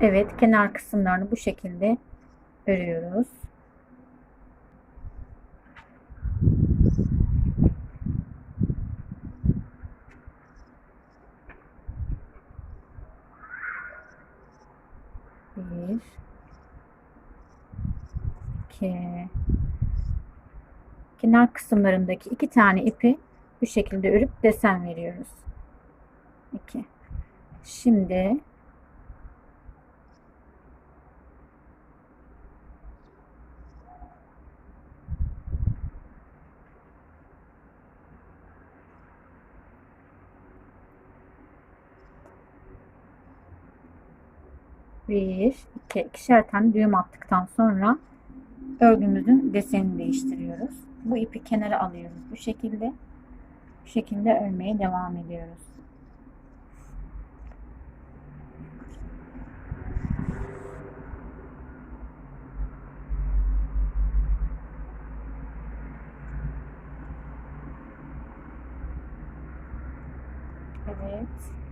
Evet, kenar kısımlarını bu şekilde örüyoruz. Bir, iki, kenar kısımlarındaki iki tane ipi bu şekilde örüp desen veriyoruz. İki. Şimdi bir, iki, ikişer tane düğüm attıktan sonra örgümüzün desenini değiştiriyoruz. Bu ipi kenara alıyoruz bu şekilde. Bu şekilde örmeye devam ediyoruz. Evet.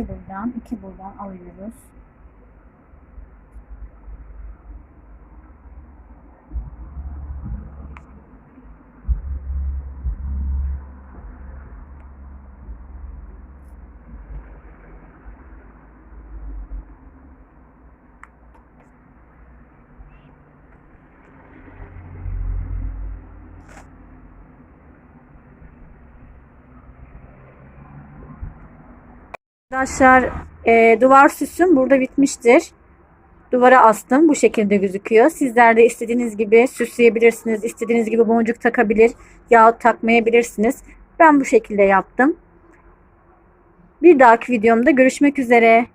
İki buradan, iki buradan alıyoruz. Arkadaşlar e, duvar süsüm burada bitmiştir. Duvara astım. Bu şekilde gözüküyor. Sizler de istediğiniz gibi süsleyebilirsiniz. İstediğiniz gibi boncuk takabilir yahut takmayabilirsiniz. Ben bu şekilde yaptım. Bir dahaki videomda görüşmek üzere.